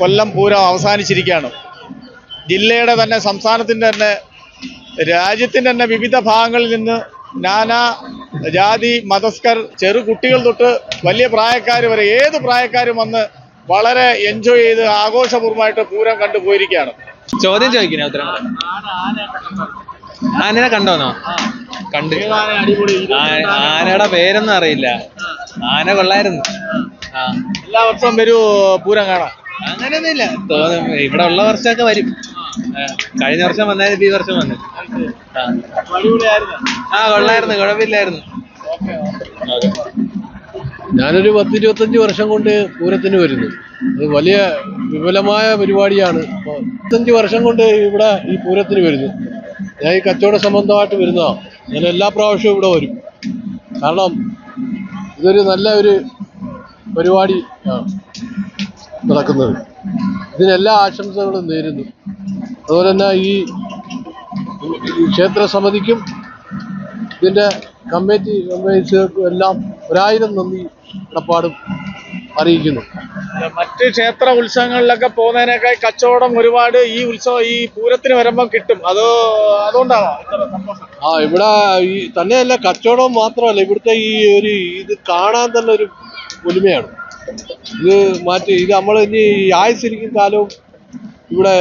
കൊല്ലം പൂരം അവസാനിച്ചിരിക്കുകയാണ്. ജില്ലയുടെ തന്നെ സംസ്ഥാനത്തിന്റെ തന്നെ രാജ്യത്തിന്റെ തന്നെ വിവിധ ഭാഗങ്ങളിൽ നിന്ന് നാനാ ജാതി മതസ്കർ ചെറു കുട്ടികൾ തൊട്ട് വലിയ പ്രായക്കാർ വരെ ഏത് പ്രായക്കാരും വന്ന് വളരെ എൻജോയ് ചെയ്ത് ആഘോഷപൂർവമായിട്ട് പൂരം കണ്ടു പോയിരിക്കുകയാണ്. ചോദ്യം ചോദിക്കുന്നേ ഉത്തരം. ആനനെ കണ്ടോന്നോ? കണ്ടു. ആനയുടെ പേരൊന്നും അറിയില്ല. ആന കൊള്ളായിരുന്നു. എല്ലാ വർഷവും വരൂ പൂരം കാണാൻ അങ്ങനെയൊന്നുമില്ല. തോന്നും ഇവിടെ ഉള്ള വർഷമൊക്കെ വരും. കഴിഞ്ഞ വർഷം വന്നായിരുന്നു ഈ വർഷം വന്നു ആ കൊള്ളായിരുന്നു കുഴപ്പമില്ലായിരുന്നു. ഞാനൊരു ഞാനൊരു പത്തിരുപത്തഞ്ച് വർഷം കൊണ്ട് പൂരത്തിന് വരുന്നു. അത് വലിയ വിപുലമായ പരിപാടിയാണ്. ഇരുപത്തഞ്ച് വർഷം കൊണ്ട് ഇവിടെ ഈ പൂരത്തിന് വരുന്നു. ഞാൻ ഈ കച്ചവട സംബന്ധമായിട്ട് വരുന്നതാണ്. ഞാൻ എല്ലാ പ്രാവശ്യവും ഇവിടെ വരും. കാരണം ഇതൊരു നല്ല ഒരു പരിപാടി ആണ്. നടക്കുന്നത്. ഇതിനെല്ലാ ആശംസകളും നേരുന്നു. അതുപോലെ തന്നെ ഈ ക്ഷേത്രസമിതിക്കും ക്ഷേത്ര സമിതിക്കും ഇതിന്റെ കമ്മിറ്റി മെമ്പേഴ്സുകൾക്കും എല്ലാം ഒരായിരം നന്ദി കടപ്പാടും അറിയിക്കുന്നു. മറ്റ് ക്ഷേത്ര ഉത്സവങ്ങളിലൊക്കെ പോകുന്നതിനേക്കാൾ കച്ചവടം ഒരുപാട് ഈ ഉത്സവം ഈ പൂരത്തിന് വരുമ്പോൾ കിട്ടും. അത് അതുകൊണ്ടാണോ ആ ഇവിടെ ഈ തന്നെയല്ല കച്ചവടം മാത്രമല്ല ഇവിടുത്തെ ഈ ഒരു ഇത് കാണാൻ തന്നെ ഒരു ഒലിമയാണ് ഇത് മാറ്റി ഇത് നമ്മൾ ഇനി ആയുസിരിക്കും കാലവും ഇവിടെ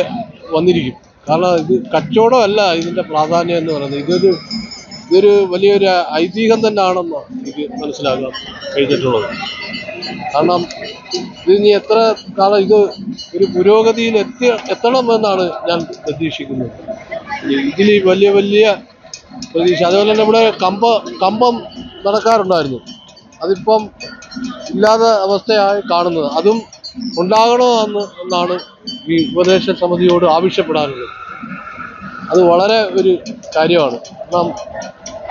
വന്നിരിക്കും. കാരണം ഇത് കച്ചവടമല്ല ഇതിന്റെ പ്രാധാന്യം എന്ന് പറയുന്നത്. ഇതൊരു ഇതൊരു വലിയൊരു ഐതിഹ്യം തന്നെയാണെന്ന് എനിക്ക് മനസ്സിലാക്കാൻ കഴിഞ്ഞിട്ടുള്ളത്. കാരണം ഇത് ഇനി എത്ര കാലം ഇത് ഒരു പുരോഗതിയിൽ എത്തി എത്തണമെന്നാണ് ഞാൻ പ്രതീക്ഷിക്കുന്നത്. ഇതിൽ വലിയ വലിയ പ്രതീക്ഷ. അതുപോലെ തന്നെ ഇവിടെ കമ്പ കമ്പം നടക്കാറുണ്ടായിരുന്നു. അതിപ്പം ഇല്ലാത്ത അവസ്ഥയായി കാണുന്നത്. അതും ഉണ്ടാകണോ എന്ന് എന്നാണ് ഈ ഉപദേശ സമിതിയോട് ആവശ്യപ്പെടാനുള്ളത്. അത് വളരെ ഒരു കാര്യമാണ്. നാം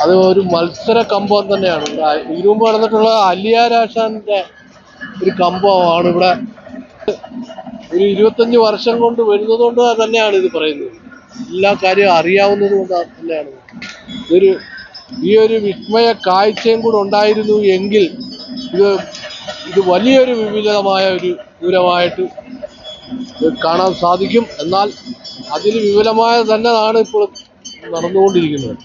അത് ഒരു മത്സര കമ്പം തന്നെയാണ്. ഇതിനു മുമ്പ് നടന്നിട്ടുള്ള അലിയാരാശാന്റെ ഒരു കമ്പമാണ് ഇവിടെ ഒരു ഇരുപത്തഞ്ച് വർഷം കൊണ്ട് വരുന്നത് കൊണ്ട് തന്നെയാണ് ഇത് പറയുന്നത്. എല്ലാ കാര്യവും അറിയാവുന്നത് കൊണ്ട് തന്നെയാണ്. ഇതൊരു ഈ ഒരു വിസ്മയ കാഴ്ചയും കൂടെ ഉണ്ടായിരുന്നു എങ്കിൽ ഇത് ഇത് വലിയൊരു വിപുലമായ ഒരു പൂരമായിട്ട് കാണാൻ സാധിക്കും എന്നാൽ അതിൽ വിപുലമായ തന്നെയാണ് ഇപ്പോൾ നടന്നുകൊണ്ടിരിക്കുന്നത്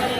Thank.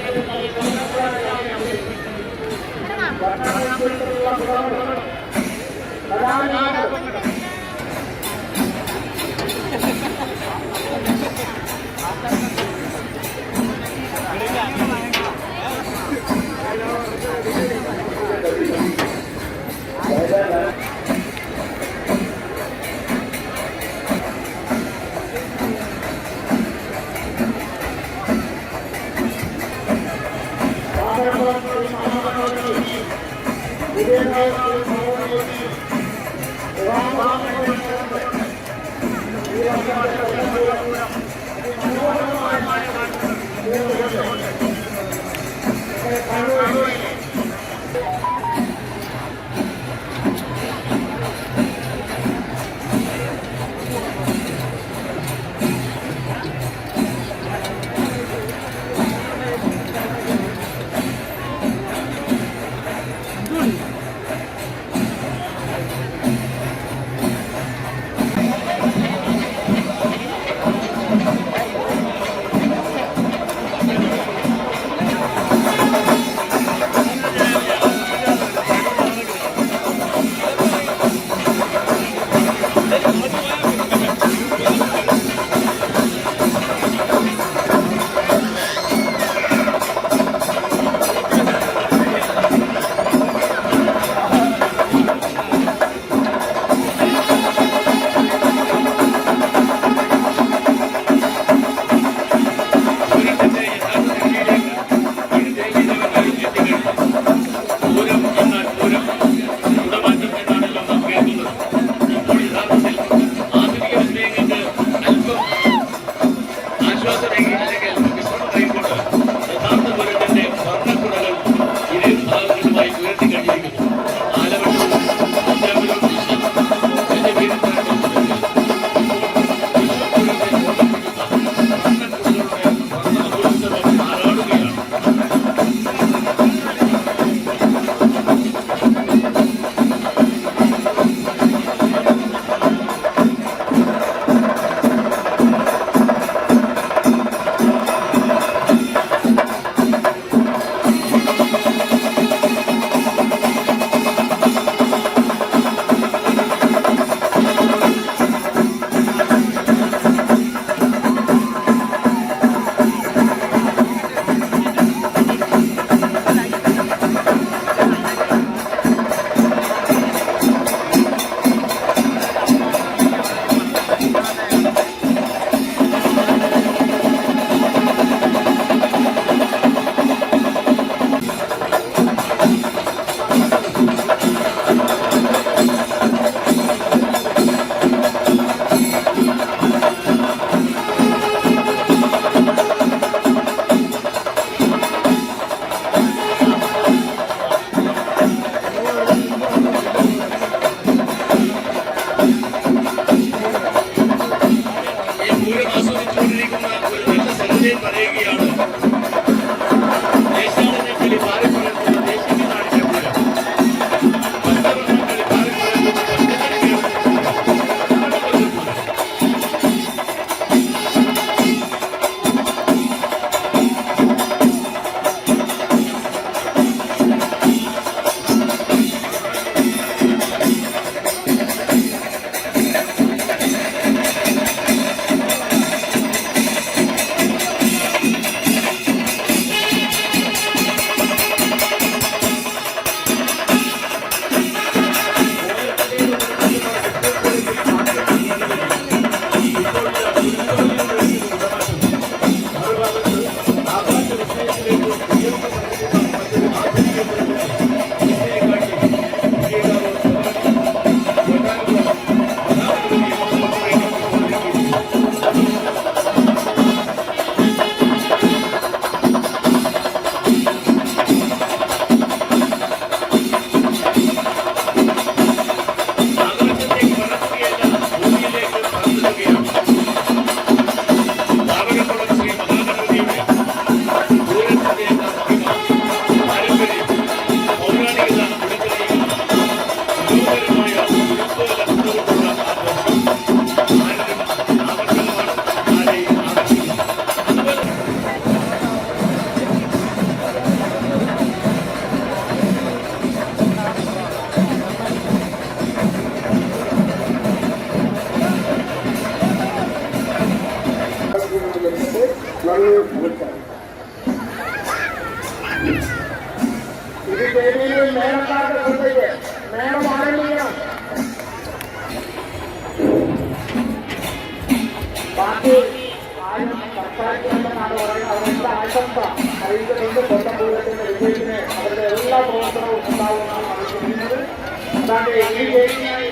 అలాంటి ఏం చేసినాయి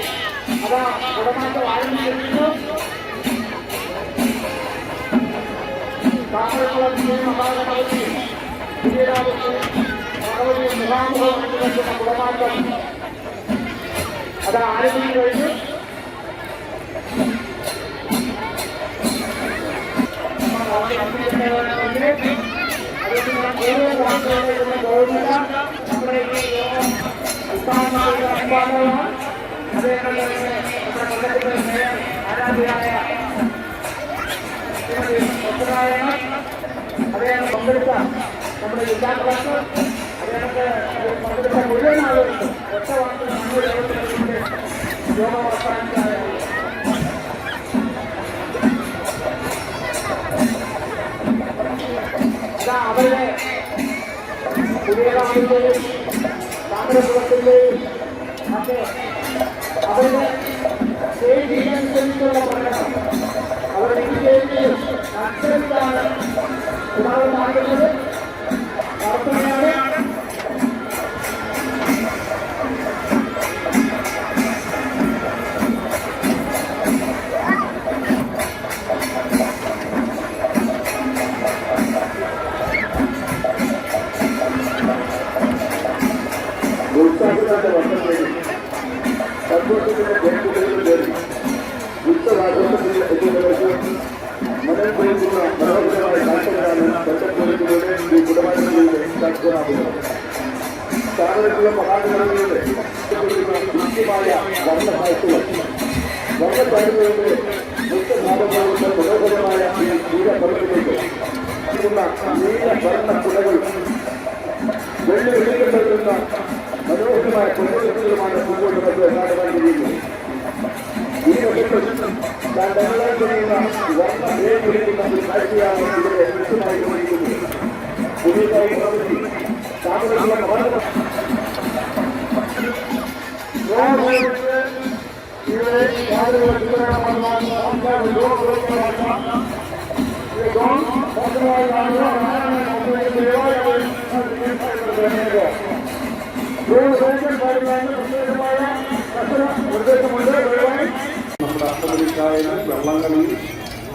అలా గొడవతో వాడడం జరుగుతూ మహారాజు శ్రీరాముడు అరవై ముఖాముఖం ఉన్నటువంటి గుణమార్గం అలా ఆడిపోయిన అదే അദ്ദേഹം പങ്കെടുത്ത നമ്മുടെ കളക്ടർ അദ്ദേഹത്തെ പങ്കെടുത്ത മുഴുവൻ ആളുകൾക്കും ഒറ്റ വാക്കിൽ നമ്മുടെ യോഗത്തിന്റെ യോഗം അവസാനിച്ചായ അവരുടെ പുതിയതാണെങ്കിലും താമരപുരത്തിന്റെയും ഒക്കെ അവരുടെ സ്റ്റേജിനനുസരിച്ചുള്ള പ്രകടനം അവരുടെ ഈ സ്റ്റേജിൽ അനുസരിച്ചാണ് ഉണ്ടാകുന്നത് വെള്ളി വെളിക്കപ്പെടുന്ന മനോഹരമായ പ്രദേശങ്ങളുമാണ് മുമ്പോട്ട് നമുക്ക് കാണുവാൻ കഴിയുന്നത് ഈ വർഷത്തിൽ താൻ ഡെവലപ്പ് ചെയ്യുന്ന വർണ വേദിക്കുന്ന ഒരു കാഴ്ചയാണ് ഇവിടെ വ്യക്തമായി കൊണ്ടിരിക്കുന്നത് പുതിയതായി പ്രവൃത്തി താങ്കളുടെ മഹാനഗര ഇവിടെ യാതൊരു വിവരണമാണ് നമ്മുടെ അഷ്ടമുടിക്കായൽ വെള്ളംകളി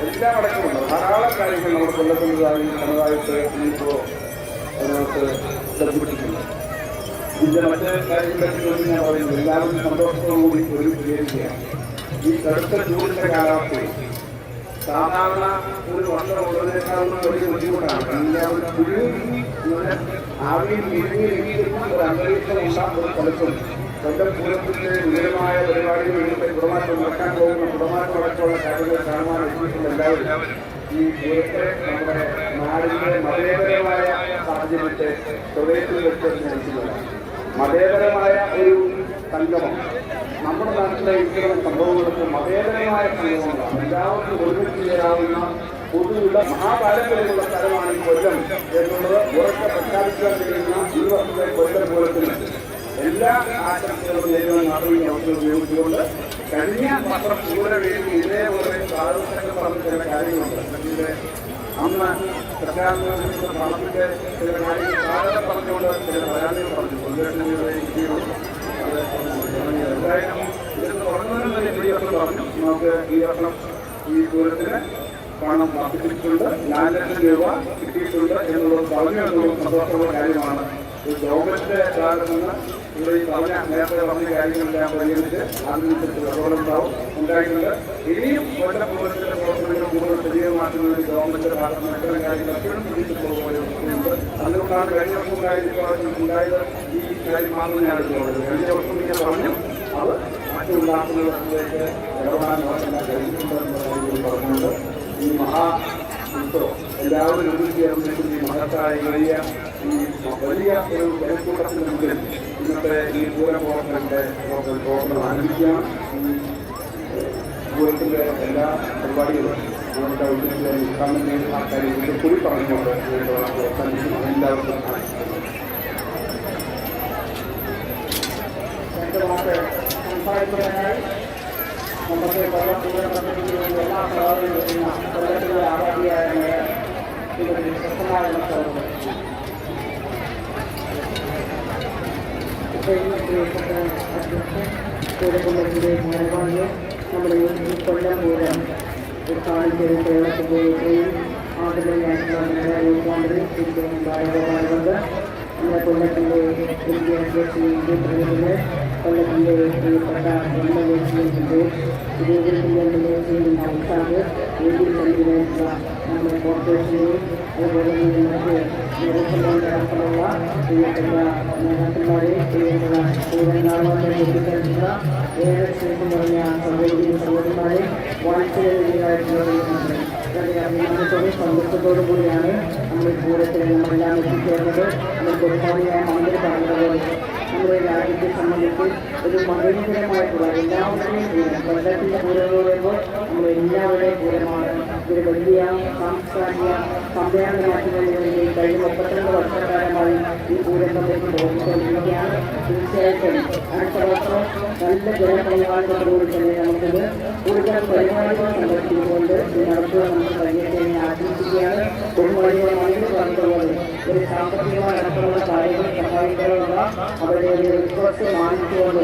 എല്ലാം അടക്കമുണ്ട് ധാരാളം കാര്യങ്ങൾ നമ്മുടെ കൊല്ലത്തുന്നതായി സമുദായത്തെ ഇപ്പോൾ അതിനകത്ത് ബന്ധിപ്പിച്ചിട്ടുണ്ട് ഇതിന്റെ മറ്റ് കാര്യങ്ങളെക്കുറിച്ച് ഞാൻ എല്ലാവരും സന്തോഷത്തോടുകൂടി ഒരു സ്വീകരിക്കുകയാണ് ഈ കടുത്ത ചൂടിന്റെ സാധാരണ ഒരു വർഷം ഉള്ളതിനേക്കാളും വലിയ ബുദ്ധിമുട്ടാണ്. എല്ലാവരും കുഴിഞ്ഞ് ആവിയിൽ ഇറങ്ങിയിരിക്കുന്ന ഒരു അന്തരീക്ഷം ഉണ്ടാകുന്ന സ്ഥലത്തും സ്വന്തം പൂരത്തിന്റെ വിപുലമായ പരിപാടികൾ ഇന്നത്തെ കുടമാറ്റം നടക്കാൻ പോകുന്ന കുടമാറ്റം അടക്കമുള്ള കാര്യങ്ങൾ കാണുവാൻ എത്തിയിട്ടുള്ള ഈ പൂരത്തെ നമ്മുടെ നാടിന്റെ മതേതരമായ സാഹചര്യത്തെ ഹൃദയത്തിൽ വെച്ച് സ്നേഹിക്കുന്നതാണ് മതേതരമായ ഒരു സംഗമം. നമ്മുടെ നാട്ടിലെ ഇത്തരം സംഭവങ്ങൾക്ക് മതേതരമായ സംഗമങ്ങളാണ്. എല്ലാവർക്കും ഒരുമിച്ച് ചേരാവുന്ന പൊതുവുള്ള മഹാപാരമ്പര്യമുള്ള സ്ഥലമാണ് ഈ കൊല്ലം എന്നുള്ളത് ഉറക്കെ പ്രഖ്യാപിക്കാൻ കഴിയുന്ന ഈ വർഷത്തെ കൊല്ലം പൂരത്തിന് എല്ലാ ആശംസകളും നേരിടാൻ മാത്രമേ അവസരം ഉപയോഗിച്ചുകൊണ്ട് കഴിഞ്ഞ വർഷം പൂരവേദി ഇതേപോലെ സാധനങ്ങൾ പറഞ്ഞ ചില കാര്യങ്ങളുണ്ട്. അല്ലെങ്കിൽ അന്ന് പ്രഖ്യാപനത്തിന്റെ പറഞ്ഞിട്ട് ചില കാര്യങ്ങൾ സാധന പറഞ്ഞുകൊണ്ട് ചില പരാതികൾ പറഞ്ഞു. കൊല്ലത്തിന് എന്തായാലും ഇതിന് തുടങ്ങുന്നതിന് തന്നെ ഈ പറഞ്ഞു. നമുക്ക് ഈ വർഷം ഈ പൂരത്തിന് പണം വർദ്ധിപ്പിച്ചിട്ടുണ്ട് നാല് രൂപ കിട്ടിയിട്ടുണ്ട് എന്നുള്ളത് പറഞ്ഞു എന്നുള്ളത് സന്തോഷമുള്ള കാര്യമാണ്. ഗവൺമെന്റിന്റെ ഭാഗത്ത് നിന്ന് ഇവിടെ ഈ പറഞ്ഞ നേരത്തെ പറഞ്ഞ കാര്യങ്ങളെല്ലാം പരിഗണിച്ച് അതിനനുസരിച്ച് ഇടപെടലുണ്ടാവും. ഉണ്ടായിട്ടുണ്ട്. ഇനിയും കൊല്ലം പൂരത്തിന്റെ പ്രവർത്തനങ്ങൾ കൂടുതൽ സജീവമാക്കുന്നതിന് ഗവൺമെന്റിന്റെ ഭാഗത്ത് നിന്ന് ഇത്തരം കാര്യങ്ങൾ എപ്പോഴും ചിന്തിച്ചിട്ടുള്ളതുണ്ട് അതുകൊണ്ടാണ് കഴിഞ്ഞ വർഷം ഉണ്ടായത് ഈ കാര്യം മാത്രം ഞാൻ എടുത്തുള്ളത് കഴിഞ്ഞ വർഷം ഇങ്ങനെ പറഞ്ഞു. അത് മറ്റുണ്ടാക്കുന്നതിലേക്ക് ഇടപെടാൻ കഴിഞ്ഞിട്ടുണ്ടെന്ന് പറഞ്ഞുകൊണ്ട് ഈ മഹാ എല്ലാവരും ചേർന്നിട്ട് ഈ മഹത്തായ വലിയ ഈ വലിയ ഒരു ജനക്കൂട്ടത്തിന് മുമ്പിൽ ഇന്നത്തെ ഈ പൂരപ്രവർത്തനത്തെ പ്രവർത്തനം ആരംഭിക്കാം. പൂരത്തിന്റെ എല്ലാ പരിപാടികളും നമ്മുടെ ഉദ്ദേശിച്ച ഉദ്ഘാടനം ചെയ്യുന്ന ഇതിൽ കൂടി പറഞ്ഞുകൊണ്ട് എല്ലാവർക്കും സംസാരിക്കുന്നതിനായി നമുക്ക് കൊല്ലം പൂരം പദ്ധതിയിൽ എല്ലാ സഹായവും ലഭിക്കുന്ന കൊല്ലത്തിലെ ആരാധ്യയായ മേയർ ശ്രീമതി സ്വസ്ഥമായ പൂരക്കുമ്പത്തിന്റെ ഭാരവാഹിയും നമ്മുടെ ഈ കൊല്ലം പൂരം ഉദ്ഘാടനം കേരളത്തിന്റെ ഏറ്റവും ആദരണീയായിട്ടുള്ള മുഖ്യമന്ത്രി ശ്രീ കെ ബാലഗോപാലുണ്ട് നമ്മുടെ കൊല്ലത്തിന്റെ ഇന്ത്യ അധ്യക്ഷൻ പ്രതിനിധികൾ കൊല്ലത്തിന്റെ പ്രിയപ്പെട്ട എം എൽ എ ശ്രീ ഇതേപോലെ ചെയ്യുന്ന ഉത്സാഹ് ഏതിൽ കണ്ടുവരുന്ന നമ്മുടെ കോർപ്പറേഷനെയും അതുപോലെ തന്നെ മറ്റ് നിരത്തിലുള്ള പ്രിയപ്പെട്ട നേതാക്കന്മാരെ പ്രിയപ്പെട്ട പൂരനാളത്തെ എത്തിക്കഴിഞ്ഞ ഏറെ സ്നേഹം നിറഞ്ഞ സഹോദരി സഹോദരന്മാരെ വാത്സല്യമായിട്ടുള്ള വളരെ അഭിമാനത്തോടും സന്തോഷത്തോടു കൂടിയാണ് നമ്മൾ പൂരത്തിൽ നമ്മളെല്ലാം എത്തിച്ചേർന്നത് നമ്മൾ ബഹുമാനിയായ മന്ത്രി പറഞ്ഞതുപോലെ നമ്മുടെ രാജ്യത്തെ സംബന്ധിച്ച് ഒരു മതേതരമായിട്ടുള്ള എല്ലാവരുടെയും പൂരം കൊല്ലത്തിന്റെ പൂരം എന്ന് പറയുമ്പോൾ നമ്മൾ എല്ലാവരുടെയും പൂരമാണ് ഇതൊരു വലിയ സാംസ്കാരിക വേണ്ടി കഴിഞ്ഞ മുപ്പത്തിരണ്ട് വർഷക്കാലമായി ഈ പൂരം കമ്മിറ്റി പ്രവർത്തിച്ചുകൊണ്ടിരിക്കുകയാണ് തീർച്ചയായിട്ടും അടുത്ത വർഷം നല്ല ജനപരിപാടികളോട് തന്നെ നമുക്കിത് കൂടുതൽ പരിപാടികൾ സംഘടിപ്പിച്ചുകൊണ്ട് ഇത് നടത്തുക നമുക്ക് കഴിയട്ടെ ആഗ്രഹിക്കുകയാണ്. ആശംസിക്കുകയാണ് ബഹുമാനിയ മന്ത്രി പറഞ്ഞതുപോലെ ഒരു സാമ്പത്തികമായി നടത്തുന്ന കാര്യങ്ങൾ സഹായിക്കാനുള്ള അവരുടെ ഒരു റിക്വസ്റ്റ് മാനിച്ചുകൊണ്ട്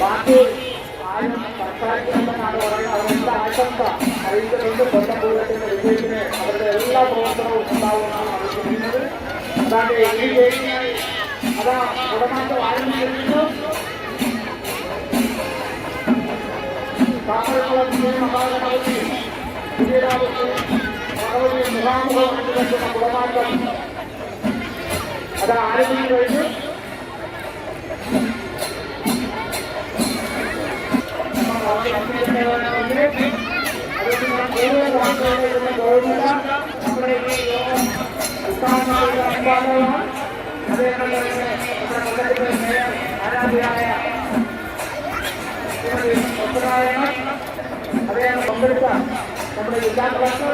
ಬಾಕಿ ಅವರಿಂದ ಆತಂಕ ಐದರಿಂದ ಬಂದ ಮೂಲದಿಂದ ವಿವೇಚನೆ ಅವರ ಎಲ್ಲ ಪ್ರವರ್ತನವು ಚುನಾವಣೆ అలాగే ఈ యోజన అలా గుణమంత వాయిన జరుగుతూ కాపాడుకోవడం మహాగణపతి విజయరావు ముఖాముఖం గుణమాంతం ആരംഭിച്ചിരിക്കുന്നു കാസർഗോഡ് മഹാഗണപതി വിജയരാമത്തിൽ ഭഗവതി മുഖാമുഖം കണ്ടുവെക്കുന്ന കുടമാറ്റം അത് ആരംഭിച്ചു കഴിഞ്ഞു നമ്മുടെ ഈ യോഗം ഉത്സാഹമായുള്ള അനുവാദമാണ് അതേപോലെ തന്നെ നമ്മുടെ കൊല്ലത്തിലെ മേയർ ആരാധ്യരായ ശ്രീമതി സ്വപ്നാരായണൻ അദ്ദേഹം പങ്കെടുത്ത നമ്മുടെ ജില്ലാ കളക്ടർ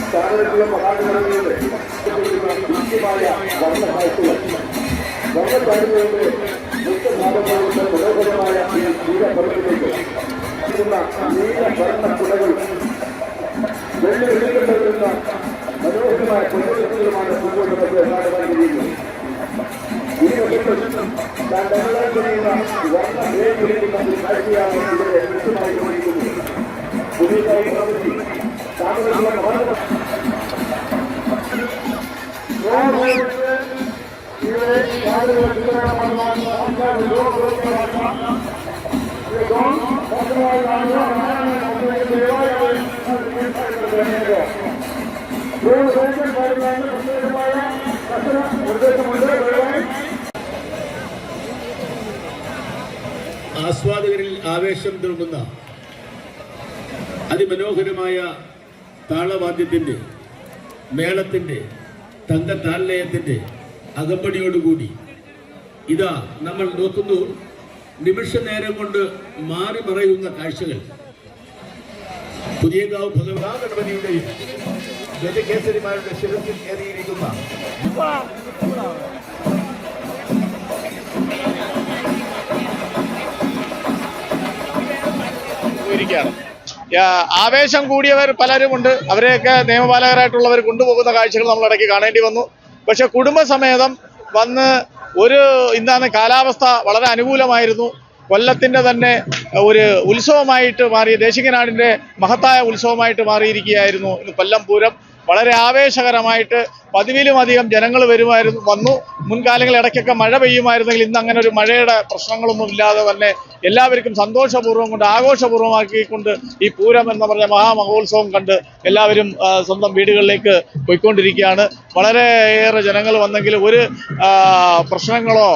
സ്ഥാപനത്തിലെ മഹാനഗരങ്ങളുടെ നിത്യമായ വർണഭാഷകൾ വർണചാരുകളുടെ മുഖ്യഭാഗങ്ങളുടെ മനോഹരമായ ഈ നീലഭരണത്തിലേക്ക് നീല കുടകൾ വെള്ളി വെള്ളിക്കൊണ്ടിരുന്ന മനോഹരമായ പൊതുവെളുപ്പങ്ങളുമാണ് മുമ്പോട്ട് നമുക്ക് കാണുവാനിരിക്കുന്നത് ഈ വർഷത്തിൽ താൻ തമിഴ്നാട് ചെയ്യുന്ന വർണ വേദിയിലുള്ള ഒരു കാഴ്ചയാണ് ഇവിടെ വ്യക്തമായി കൊണ്ടിരിക്കുന്നത് പുതിയതായി താങ്കളുടെ ആസ്വാദകരിൽ ആവേശം തുളുമ്പുന്ന അതിമനോഹരമായ താളവാദ്യത്തിന്റെ മേളത്തിന്റെ തങ്കത്താലയത്തിന്റെ അകമ്പടിയോടുകൂടി ഇതാ നമ്മൾ നോക്കുന്നു നിമിഷ നേരം കൊണ്ട് മാറി മറയുന്ന കാഴ്ചകൾ. പുതിയകാവ് ഭഗവാ ഗണപതിയുടെയും ഗജകേസരിമാരുടെ ശിരസിൽ കയറിയിരിക്കുന്ന ഇരിക്കുകയാണ് ആവേശം കൂടിയവർ പലരുമുണ്ട്. അവരെയൊക്കെ നിയമപാലകരായിട്ടുള്ളവർ കൊണ്ടുപോകുന്ന കാഴ്ചകൾ നമ്മൾ ഇടയ്ക്ക് കാണേണ്ടി വന്നു. പക്ഷെ കുടുംബസമേതം വന്ന് ഒരു ഇന്നാണ് കാലാവസ്ഥ വളരെ അനുകൂലമായിരുന്നു. കൊല്ലത്തിന്റെ തന്നെ ഒരു ഉത്സവമായിട്ട് മാറിയ ദേശികനാടിന്റെ മഹത്തായ ഉത്സവമായിട്ട് മാറിയിരിക്കുകയായിരുന്നു ഇന്ന് കൊല്ലം പൂരം. വളരെ ആവേശകരമായിട്ട് പതിവിലുമധികം ജനങ്ങൾ വരുമായിരുന്നു വന്നു. മുൻകാലങ്ങളിൽ ഇടയ്ക്കൊക്കെ മഴ പെയ്യുമായിരുന്നെങ്കിൽ ഇന്ന് അങ്ങനെ ഒരു മഴയുടെ പ്രശ്നങ്ങളൊന്നും ഇല്ലാതെ തന്നെ എല്ലാവർക്കും സന്തോഷപൂർവം കൊണ്ട് ആഘോഷപൂർവമാക്കിക്കൊണ്ട് ഈ പൂരം എന്ന് പറഞ്ഞ മഹാമഹോത്സവം കണ്ട് എല്ലാവരും സ്വന്തം വീടുകളിലേക്ക് പോയിക്കൊണ്ടിരിക്കുകയാണ്. വളരെയേറെ ജനങ്ങൾ വന്നെങ്കിൽ ഒരു പ്രശ്നങ്ങളോ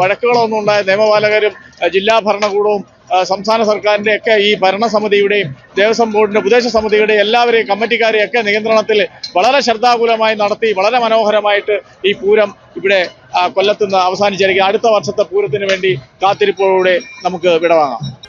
വഴക്കുകളോ ഒന്നും ഉണ്ടായ നിയമപാലകരും ജില്ലാ ഭരണകൂടവും സംസ്ഥാന സർക്കാരിന്റെ ഒക്കെ ഈ ഭരണസമിതിയുടെയും ദേവസ്വം ബോർഡിന്റെ ഉപദേശ സമിതിയുടെയും എല്ലാവരെയും കമ്മിറ്റിക്കാരെയും ഒക്കെ നിയന്ത്രണത്തിൽ വളരെ ശ്രദ്ധാകുലമായി നടത്തി വളരെ മനോഹരമായിട്ട് ഈ പൂരം ഇവിടെ കൊല്ലത്തുനിന്ന് അവസാനിച്ചിരിക്കുക അടുത്ത വർഷത്തെ പൂരത്തിന് വേണ്ടി കാത്തിരിപ്പോടെ നമുക്ക് വിടവാങ്ങാം.